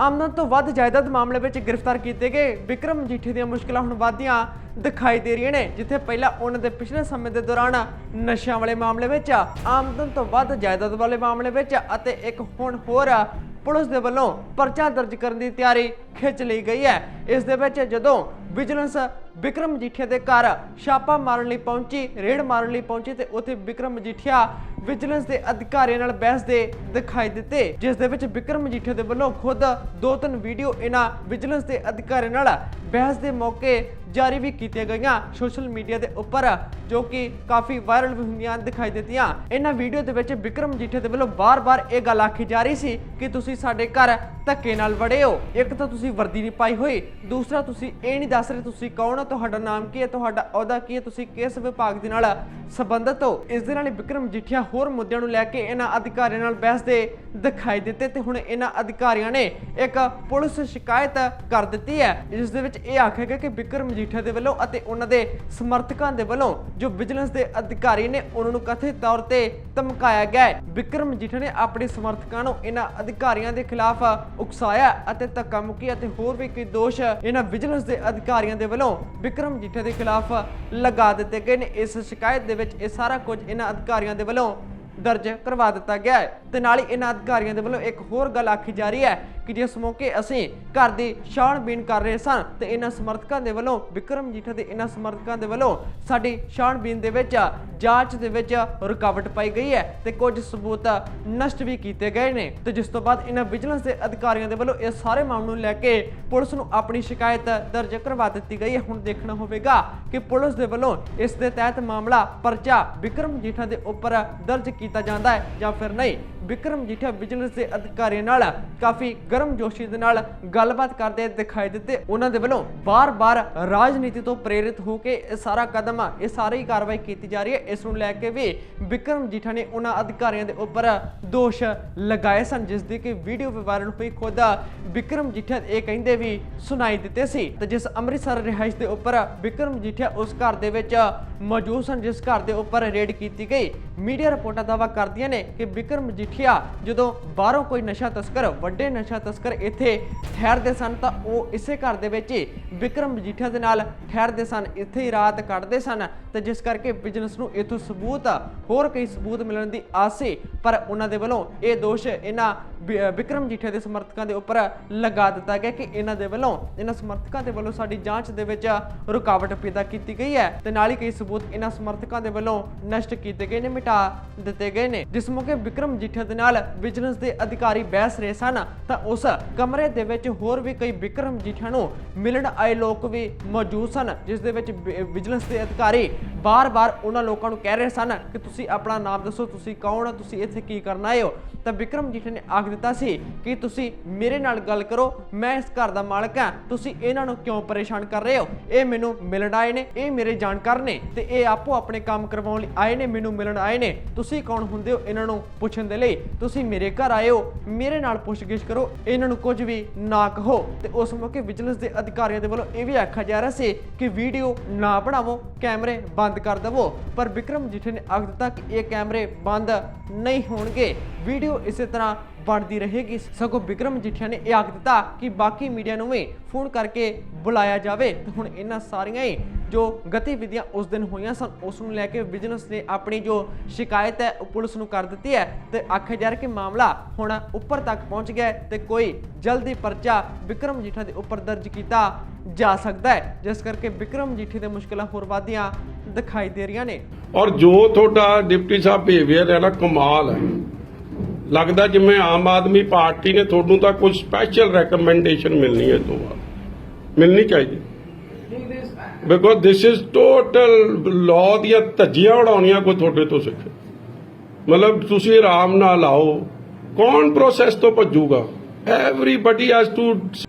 ਆਮਦਨ ਤੋਂ ਵੱਧ ਜਾਇਦਾਦ ਮਾਮਲੇ ਵਿੱਚ ਗ੍ਰਿਫਤਾਰ ਕੀਤੇ ਗਏ। ਵਿਕਰਮ ਮਜੀਠੀ ਦੀਆਂ ਮੁਸ਼ਕਲਾਂ ਹੁਣ ਵਧਦੀਆਂ ਦਿਖਾਈ ਦੇ ਰਹੀਆਂ ਨੇ, ਜਿੱਥੇ ਪਹਿਲਾਂ ਉਹਨਾਂ ਦੇ ਪਿਛਲੇ ਸਮੇਂ ਦੇ ਦੌਰਾਨ ਨਸ਼ਿਆਂ ਵਾਲੇ ਮਾਮਲੇ ਵਿੱਚ, ਆਮਦਨ ਤੋਂ ਵੱਧ ਜਾਇਦਾਦ ਵਾਲੇ ਮਾਮਲੇ ਵਿੱਚ ਅਤੇ ਇੱਕ ਹੁਣ ਹੋਰ ਪੁਲਿਸ ਦੇ ਵੱਲੋਂ ਪਰਚਾ ਦਰਜ ਕਰਨ ਦੀ ਤਿਆਰੀ ਖਿੱਚ ਲਈ ਗਈ ਹੈ। ਇਸ ਦੇ ਵਿੱਚ ਜਦੋਂ ਵਿਜੀਲੈਂਸ ਵਿਕਰਮ ਮਜੀਠੀਆ ਦੇ ਘਰ ਛਾਪਾ ਮਾਰਨ ਲਈ ਪਹੁੰਚੀ, ਰੇਡ ਮਾਰਨ ਲਈ ਪਹੁੰਚੀ ਤੇ ਉੱਥੇ ਵਿਕਰਮ ਮਜੀਠੀਆ ਵਿਜੀਲੈਂਸ ਦੇ ਅਧਿਕਾਰੀਆਂ ਨਾਲ ਬਹਿਸਦੇ ਦਿਖਾਈ ਦਿੱਤੇ, ਜਿਸ ਦੇ ਵਿੱਚ ਵਿਕਰਮ ਮਜੀਠੀਆ ਦੇ ਵੱਲੋਂ ਖੁਦ ਦੋ ਤਿੰਨ ਵੀਡੀਓ ਇਹਨਾਂ ਵਿਜੀਲੈਂਸ ਦੇ ਅਧਿਕਾਰੀਆਂ ਨਾਲ ਬਹਿਸ ਦੇ ਮੌਕੇ ਜਾਰੀ ਵੀ ਕੀਤੀਆਂ ਗਈਆਂ ਸੋਸ਼ਲ ਮੀਡੀਆ ਦੇ ਉੱਪਰ, ਜੋ ਕਿ ਕਾਫੀ ਵਾਇਰਲ ਵੀ ਹੁੰਦੀਆਂ ਦਿਖਾਈ ਦਿੱਤੀਆਂ। ਇਹਨਾਂ ਵੀਡੀਓ ਦੇ ਵਿੱਚ ਵਿਕਰਮ ਮਜੀਠੀਆ ਦੇ ਵੱਲੋਂ ਬਾਰ-ਬਾਰ ਇਹ ਗੱਲ ਆਖੀ ਜਾ ਰਹੀ ਸੀ ਕਿ ਤੁਸੀਂ ਸਾਡੇ ਘਰ ਧੱਕੇ ਨਾਲ ਵੜੇ ਹੋ। ਇੱਕ ਤਾਂ ਤੁਸੀਂ ਵਰਦੀ ਨਹੀਂ ਪਾਈ ਹੋਈ, ਦੂਸਰਾ ਤੁਸੀਂ ਇਹ ਨਹੀਂ ਦੱਸ ਰਹੇ ਤੁਸੀਂ ਕੌਣ ਹੋ, ਤੁਹਾਡਾ ਨਾਮ ਕੀ ਹੈ, ਤੁਹਾਡਾ ਅਹੁਦਾ ਕੀ ਹੈ, ਤੁਸੀਂ ਕਿਸ ਵਿਭਾਗ ਦੇ ਨਾਲ ਸੰਬੰਧਿਤ ਹੋ। ਇਸ ਦੇ ਨਾਲ ਹੀ ਵਿਕਰਮ ਮਜੀਠੀਆ ਹੋਰ ਮੁੱਦਿਆਂ ਨੂੰ ਲੈ ਕੇ ਇਹਨਾਂ ਅਧਿਕਾਰੀਆਂ ਨਾਲ ਬਹਿਸਦੇ ਦਿਖਾਈ ਦਿੱਤੇ ਤੇ ਹੁਣ ਇਹਨਾਂ ਅਧਿਕਾਰੀਆਂ ਨੇ ਇੱਕ ਪੁਲਿਸ ਸ਼ਿਕਾਇਤ ਕਰ ਦਿੱਤੀ ਹੈ। ਜਿਸ ਦੇ ਵਿੱਚ ਇਹ ਆਖਿਆ ਗਿਆ ਕਿ ਵਿਕਰਮ ਮਜੀਠੀਆ ਦੇ ਵੱਲੋਂ ਅਤੇ ਉਹਨਾਂ ਦੇ ਸਮਰਥਕਾਂ ਦੇ ਵੱਲੋਂ ਜੋ ਵਿਜੀਲੈਂਸ ਦੇ ਅਧਿਕਾਰੀ ਨੇ ਉਹਨਾਂ ਨੂੰ ਕਥਿਤ ਤੌਰ ਤੇ ਧਮਕਾਇਆ ਗਿਆ ਹੈ। ਵਿਕਰਮ ਮਜੀਠੀਆ ਨੇ ਆਪਣੇ ਸਮਰਥਕਾਂ ਨੂੰ ਇਹਨਾਂ ਅਧਿਕਾਰੀਆਂ ਦੇ ਖਿਲਾਫ ਉਕਸਾਇਆ ਅਤੇ ਧੱਕਾ ਅਤੇ ਹੋਰ ਵੀ ਕਈ ਦੋਸ਼ ਇਹਨਾਂ ਵਿਜੀਲੈਂਸ ਦੇ ਅਧਿਕਾਰੀਆਂ ਦੇ ਵੱਲੋਂ ਵਿਕਰਮ ਮਜੀਠੀਆ ਦੇ ਖਿਲਾਫ ਲਗਾ ਦਿੱਤੇ ਗਏ ਨੇ। ਇਸ ਸ਼ਿਕਾਇਤ ਦੇ ਵਿੱਚ ਇਹ ਸਾਰਾ ਕੁਝ ਇਹਨਾਂ ਅਧਿਕਾਰੀਆਂ ਦੇ ਵੱਲੋਂ ਦਰਜ ਕਰਵਾ ਦਿੱਤਾ ਗਿਆ ਹੈ। ਤੇ ਨਾਲ ਹੀ ਇਹਨਾਂ ਅਧਿਕਾਰੀਆਂ ਦੇ ਵੱਲੋਂ ਇੱਕ ਹੋਰ ਗੱਲ ਆਖੀ ਜਾ ਰਹੀ ਹੈ ਕਿ ਜਿਸ ਮੌਕੇ ਅਸੀਂ ਘਰ ਦੀ ਛਾਣਬੀਣ ਕਰ ਰਹੇ ਸਨ ਤੇ ਇਹਨਾਂ ਸਮਰਥਕਾਂ ਦੇ ਵੱਲੋਂ, ਵਿਕਰਮ ਜੀਠਾ ਦੇ ਇਹਨਾਂ ਸਮਰਥਕਾਂ ਦੇ ਵੱਲੋਂ ਸਾਡੀ ਛਾਣਬੀਨ ਦੇ ਵਿੱਚ, ਜਾਂਚ ਦੇ ਵਿੱਚ ਰੁਕਾਵਟ ਪਾਈ ਗਈ ਹੈ ਤੇ ਕੁਝ ਸਬੂਤ ਨਸ਼ਟ ਵੀ ਕੀਤੇ ਗਏ ਨੇ। ਤੇ ਜਿਸ ਤੋਂ ਬਾਅਦ ਇਹਨਾਂ ਵਿਜੀਲੈਂਸ ਦੇ ਅਧਿਕਾਰੀਆਂ ਦੇ ਵੱਲੋਂ ਇਹ ਸਾਰੇ ਮਾਮਲੇ ਨੂੰ ਲੈ ਕੇ ਪੁਲਿਸ ਨੂੰ ਆਪਣੀ ਸ਼ਿਕਾਇਤ ਦਰਜ ਕਰਵਾ ਦਿੱਤੀ ਗਈ ਹੈ। ਹੁਣ ਦੇਖਣਾ ਹੋਵੇਗਾ ਕਿ ਪੁਲਿਸ ਦੇ ਵੱਲੋਂ ਇਸ ਦੇ ਤਹਿਤ ਮਾਮਲਾ ਪਰਚਾ ਵਿਕਰਮ ਜੀਠਾ ਦੇ ਉੱਪਰ ਦਰਜ ਕੀਤਾ ਜਾਂਦਾ ਹੈ ਜਾਂ ਫਿਰ ਨਹੀਂ। ਵਿਕਰਮ ਜੀਠਾ ਵਿਜੀਲੈਂਸ ਦੇ ਅਧਿਕਾਰੀਆਂ ਨਾਲ ਕਾਫੀ ਗਰਮ ਦੇ ਨਾਲ ਗੱਲਬਾਤ ਕਰਦੇ ਦਿਖਾਈ ਦਿੱਤੇ। ਉਹਨਾਂ ਦੇ ਵੱਲੋਂ ਬਾਰ-ਬਾਰ ਰਾਜਨੀਤੀ ਤੋਂ ਪ੍ਰੇਰਿਤ ਹੋ ਕੇ ਇਹ ਸਾਰਾ ਕਦਮ, ਇਹ ਸਾਰੀ ਕਾਰਵਾਈ ਕੀਤੀ ਜਾ ਰਹੀ ਹੈ। ਇਸ ਨੂੰ ਲੈ ਕੇ ਵੀ ਵਿਕਰਮ ਜੀਠਾ ਨੇ ਉਹਨਾਂ ਅਧਿਕਾਰੀਆਂ ਦੇ ਉੱਪਰ ਦੋਸ਼ ਲਗਾਏ ਸਨ, ਜਿਸ ਦੀ ਕਿ ਵੀਡੀਓ ਵੀ ਵਾਇਰਲ ਹੋਈ। ਖੁਦ ਵਿਕਰਮ ਜੀਠਾ ਇਹ ਕਹਿੰਦੇ ਵੀ ਸੁਣਾਈ ਦਿੱਤੇ ਸੀ। ਤੇ ਜਿਸ ਅੰਮ੍ਰਿਤਸਰ ਰਿਹਾਇਸ਼ ਦੇ ਉੱਪਰ ਵਿਕਰਮ ਜੀਠਾ ਉਸ ਘਰ ਦੇ ਵਿੱਚ ਮੌਜੂਦ ਸਨ, ਜਿਸ ਘਰ ਦੇ ਉੱਪਰ ਰੇਡ ਕੀਤੀ ਗਈ। ਮੀਡੀਆ ਰਿਪੋਰਟਾਂ ਦਾਵਾ ਕਰਦੀਆਂ ਨੇ ਕਿ ਵਿਕਰਮ ਮਜੀਠੀਆ ਜਦੋਂ ਬਾਹਰੋਂ ਕੋਈ ਨਸ਼ਾ ਤਸਕਰ, ਵੱਡੇ ਨਸ਼ਾ ਤਸਕਰ ਇੱਥੇ ਠਹਿਰਦੇ ਸਨ ਤਾਂ ਉਹ ਇਸੇ ਘਰ ਦੇ ਵਿੱਚ ਹੀ ਵਿਕਰਮ ਮਜੀਠੀਆ ਦੇ ਨਾਲ ਠਹਿਰਦੇ ਸਨ, ਇੱਥੇ ਹੀ ਰਾਤ ਕੱਢਦੇ ਸਨ ਤੇ ਜਿਸ ਕਰਕੇ ਬਿਜ਼ਨਸ ਨੂੰ ਇਥੋਂ ਸਬੂਤ, ਹੋਰ ਕਈ ਸਬੂਤ ਮਿਲਣ ਦੀ ਆਸ ਸੀ, ਪਰ ਉਹਨਾਂ ਦੇ ਵੱਲੋਂ ਇਹ ਦੋਸ਼ ਇਹਨਾਂ ਵਿਕਰਮ ਜੀਠੇ ਦੇ ਸਮਰਥਕਾਂ ਦੇ ਉੱਪਰ ਲਗਾ ਦਿੱਤਾ ਗਿਆ ਕਿ ਇਹਨਾਂ ਦੇ ਵੱਲੋਂ, ਇਹਨਾਂ ਸਮਰਥਕਾਂ ਦੇ ਵੱਲੋਂ ਸਾਡੀ ਜਾਂਚ ਦੇ ਵਿੱਚ ਰੁਕਾਵਟ ਪੈਦਾ ਕੀਤੀ ਗਈ ਹੈ ਤੇ ਨਾਲ ਹੀ ਕਈ ਸਬੂਤ ਇਹਨਾਂ ਸਮਰਥਕਾਂ ਦੇ ਵੱਲੋਂ ਨਸ਼ਟ ਕੀਤੇ ਗਏ ਨੇ, ਮਿਟਾ ਦਿੱਤੇ ਗਏ ਨੇ। ਜਿਸ ਮੌਕੇ ਵਿਕਰਮ ਜੀਠੇ ਦੇ ਨਾਲ ਵਿਜੀਲੈਂਸ ਦੇ ਅਧਿਕਾਰੀ ਬਹਿਸ ਰਹੇ ਸਨ, ਤਾਂ ਉਸ ਕਮਰੇ ਦੇ ਵਿੱਚ ਹੋਰ ਵੀ ਕਈ ਵਿਕਰਮ ਜੀਠਾ ਨੂੰ ਮਿਲਣ ਆਏ ਲੋਕ ਵੀ ਮੌਜੂਦ ਸਨ, ਜਿਸ ਦੇ ਵਿੱਚ ਵਿਜੀਲੈਂਸ ਦੇ ਅਧਿਕਾਰੀ ਬਾਰ-ਬਾਰ ਉਹਨਾਂ ਲੋਕਾਂ ਨੂੰ ਕਹਿ ਰਹੇ ਸਨ ਕਿ ਤੁਸੀਂ ਆਪਣਾ ਨਾਮ ਦੱਸੋ, ਤੁਸੀਂ ਕੌਣ ਹੋ, ਤੁਸੀਂ ਇੱਥੇ ਕੀ ਕਰਨ ਆਏ ਹੋ? ਤਾਂ ਵਿਕਰਮ ਜੀਠੇ ਨੇ ਆਖ ਦਿੱਤਾ ਸੀ ਕਿ ਤੁਸੀਂ ਮੇਰੇ ਨਾਲ ਗੱਲ ਕਰੋ, ਮੈਂ ਇਸ ਘਰ ਦਾ ਮਾਲਕ ਹਾਂ। ਤੁਸੀਂ ਇਹਨਾਂ ਨੂੰ ਕਿਉਂ ਪਰੇਸ਼ਾਨ ਕਰ ਰਹੇ ਹੋ? ਇਹ ਮੈਨੂੰ ਮਿਲਣ ਆਏ ਨੇ, ਇਹ ਮੇਰੇ ਜਾਣਕਾਰ ਨੇ ਤੇ ਇਹ ਆਪੋ ਆਪਣੇ ਕੰਮ ਕਰਵਾਉਣ ਲਈ ਆਏ ਨੇ, ਮੈਨੂੰ ਮਿਲਣ ਆਏ ਨੇ। ਤੁਸੀਂ ਕੌਣ ਹੁੰਦੇ ਹੋ ਇਹਨਾਂ ਨੂੰ ਪੁੱਛਣ ਦੇ ਲਈ? ਤੁਸੀਂ ਮੇਰੇ ਘਰ ਆਏ ਹੋ, ਮੇਰੇ ਨਾਲ ਪੁੱਛਗਿੱਛ ਕਰੋ, ਇਹਨਾਂ ਨੂੰ ਕੁਝ ਵੀ ਨਾ ਕਹੋ। ਤੇ ਉਸ ਮੌਕੇ ਵਿਜੀਲੈਂਸ ਦੇ ਅਧਿਕਾਰੀਆਂ ਦੇ ਵੱਲੋਂ ਇਹ ਵੀ ਆਖਿਆ ਜਾ ਰਿਹਾ ਸੀ ਕਿ ਵੀਡੀਓ ਨਾ ਬਣਾਵੋ, ਕੈਮਰੇ ਬੰਦ ਕਰ ਦੇਵੋ। ਪਰ ਵਿਕਰਮ ਜਿਠੇ ਨੇ ਆਖ ਦਿੱਤਾ ਕਿ ਇਹ ਕੈਮਰੇ ਬੰਦ ਨਹੀਂ ਹੋਣਗੇ। ਵੀਡੀਓ ਇਸੇ ਤਰ੍ਹਾਂ ਬਣਦੀ ਰਹੇਗੀ। ਸਗੋਂ ਵਿਕਰਮ ਮਜੀਠੀਆ ਨੇ ਇਹ ਆਖ ਦਿੱਤਾ ਕਿ ਬਾਕੀ ਮੀਡੀਆ ਨੂੰ ਵੀ ਫੋਨ ਕਰਕੇ ਬੁਲਾਇਆ ਜਾਵੇ। ਤੇ ਹੁਣ ਇਹਨਾਂ ਸਾਰੀਆਂ ਹੀ ਜੋ ਗਤੀਵਿਧੀਆਂ ਉਸ ਦਿਨ ਹੋਈਆਂ ਸਨ, ਉਸ ਨੂੰ ਲੈ ਕੇ ਬਿਜ਼ਨਸ ਨੇ ਆਪਣੀ ਜੋ ਸ਼ਿਕਾਇਤ ਹੈ, ਉਹ ਪੁਲਿਸ ਨੂੰ ਕਰ ਦਿੱਤੀ ਹੈ ਤੇ ਆਖਿਆ ਜਾ ਰਿਹਾ ਕਿ ਮਾਮਲਾ ਹੁਣ ਉੱਪਰ ਤੱਕ ਪਹੁੰਚ ਗਿਆ ਹੈ ਤੇ ਕੋਈ ਜਲਦੀ ਪਰਚਾ ਵਿਕਰਮ ਜੀਠਾ ਦੇ ਉੱਪਰ ਦਰਜ ਕੀਤਾ ਜਾ ਸਕਦਾ ਹੈ, ਜਿਸ ਕਰਕੇ ਵਿਕਰਮ ਜੀਠੇ ਦੇ ਮੁਸ਼ਕਲਾਂ ਹੋਰ ਵਧੀਆਂ ਦਿਖਾਈ ਦੇ ਰਹੀਆਂ ਨੇ। ਔਰ ਜੋ ਤੁਹਾਡਾ ਡਿਪਟੀ ਸਾਹਿਬ ਬਿਹੇਵੀਅਰ ਹੈ ਨਾ ਕਮਾਲ ਹੈ। ਲੱਗਦਾ ਜਿਵੇਂ ਆਮ ਆਦਮੀ ਪਾਰਟੀ ਨੇ ਤੁਹਾਨੂੰ ਤਾਂ ਕੁਝ ਸਪੈਸ਼ਲ ਰეკਮੈਂਡੇਸ਼ਨ ਮਿਲਣੀ ਹੈ ਤੋਂ ਬਾਅਦ। ਮਿਲਣੀ ਚਾਹੀਦੀ। Because this is total law ਦੀਆਂ ਧੱਜੀਆਂ ਉਡਾਉਣੀਆਂ ਕੋਈ ਤੁਹਾਡੇ ਤੋਂ ਸਿੱਖੇ। ਮਤਲਬ ਤੁਸੀਂ ਆਰਾਮ ਨਾਲ ਆਓ। ਕੌਣ ਪ੍ਰੋਸੈਸ ਤੋਂ ਭੱਜੂਗਾ? Everybody has to